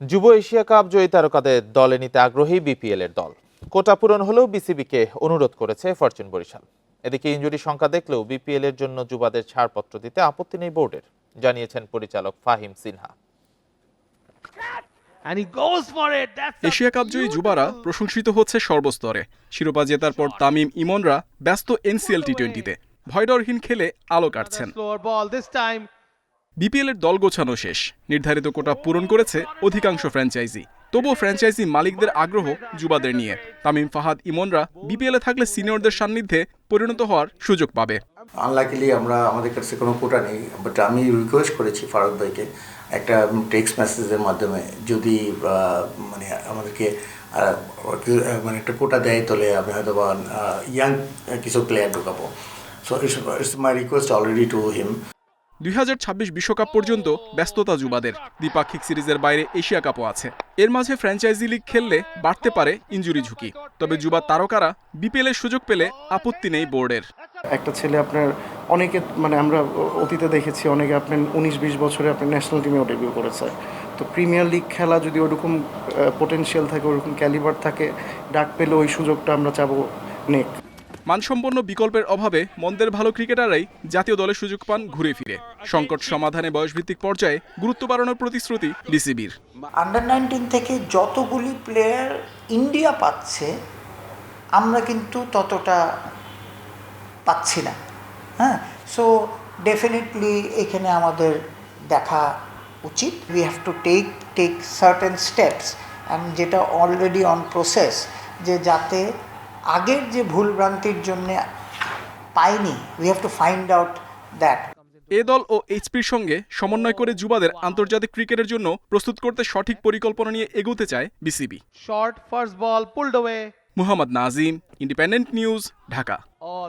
যুব Asia cup জয়ী তারকাদের দলে নিতে আগ্রহী বিপিএল এর দল। কোটা পূরণ হলেও বিসিবিকে অনুরোধ করেছে ফরচুন বরিশাল। এদিকে ইনজুরি সংখ্যা দেখলেও বিপিএল এর জন্য যুবাদের ছাড়পত্র দিতে আপত্তি নেই বোর্ডের জানিয়েছেন পরিচালক ফাহিম সিনহা। এশিয়া কাপ জয়ী যুবারা প্রশংসিত হচ্ছে সর্বস্তরে। শিরোপা জেতার পর তামিম ইমনরা ব্যস্ত এনসিএল টি টোয়েন্টিতে। ভয়ডরহীন খেলে আলো কাটছেন। Slower ball this time. BPL এর দল গোছানো শেষ। নির্ধারিত কোটা পূরণ করেছে অধিকাংশ ফ্র্যাঞ্চাইজি। তবুও ফ্র্যাঞ্চাইজি মালিকদের আগ্রহ যুবাদের নিয়ে। তামিম ফাহাদ ইমনরা বিপিএল থাকলে সিনিয়রদের সান্নিধ্যে পরিণত হওয়ার সুযোগ পাবে। আনলাকিলি আমরা আমাদের কাছে কোনো কোটা নেই বাট আমি রিকোয়েস্ট করেছি ফারুক ভাইকে একটা টেক্সট মেসেজের মাধ্যমে, যদি মানে আমাদেরকে মানে একটা কোটা দেয়, তাহলে আমি হয়তো বা ইয়াং কিছু player ঢুকাবো। So it's my request already to him দুই বিশ্বকাপ পর্যন্ত ব্যস্ততা যুবাদের। দ্বিপাক্ষিক সিরিজের বাইরে এশিয়া কাপও আছে। এর মাঝে ফ্র্যাঞ্চাইজি লিগ খেললে বাড়তে পারে ইনজুরি ঝুঁকি। তবে যুবা তারকারা বিপিএল এর সুযোগ পেলে আপত্তি নেই বোর্ডের। একটা ছেলে আপনার অনেকে মানে আমরা অতীতে দেখেছি, অনেকে আপনার উনিশ বিশ বছরে আপনার ন্যাশনাল টিমেও ডেবিউ করেছে। তো প্রিমিয়ার লিগ খেলা যদি ওরকম পোটেনশিয়াল থাকে, ওরকম ক্যালিবার থাকে, ডাক পেলে ওই সুযোগটা আমরা চাবো নেক। মানসম্পন্ন বিকল্পের অভাবে মন্দের ভালো ক্রিকেটাররাই জাতীয় দলে সুযোগ পান ঘুরে ফিরে। সংকট সমাধানে বয়সভিত্তিক পর্যায়ে গুরুত্ব বাড়ানোর প্রতিশ্রুতি বিসিবির আন্ডার নাইনটিন থেকে যতগুলি প্লেয়ার ইন্ডিয়া পাচ্ছে, আমরা কিন্তু ততটা পাচ্ছি না। হ্যাঁ? সো ডেফিনেটলি এখানে আমাদের দেখা উচিত। We have to take take certain steps and যেটা অলরেডি অন প্রসেস যে যাতে আগের যে ভুল ভ্রান্তির জন্যে পাইনি we have to find out that এ দল ও এইচপির সঙ্গে সমন্বয় করে যুবাদের আন্তর্জাতিক ক্রিকেটের জন্য প্রস্তুত করতে সঠিক পরিকল্পনা নিয়ে এগোতে চায় BCB. Short first ball pulled away Muhammad Nazim independent news Dhaka. Oh.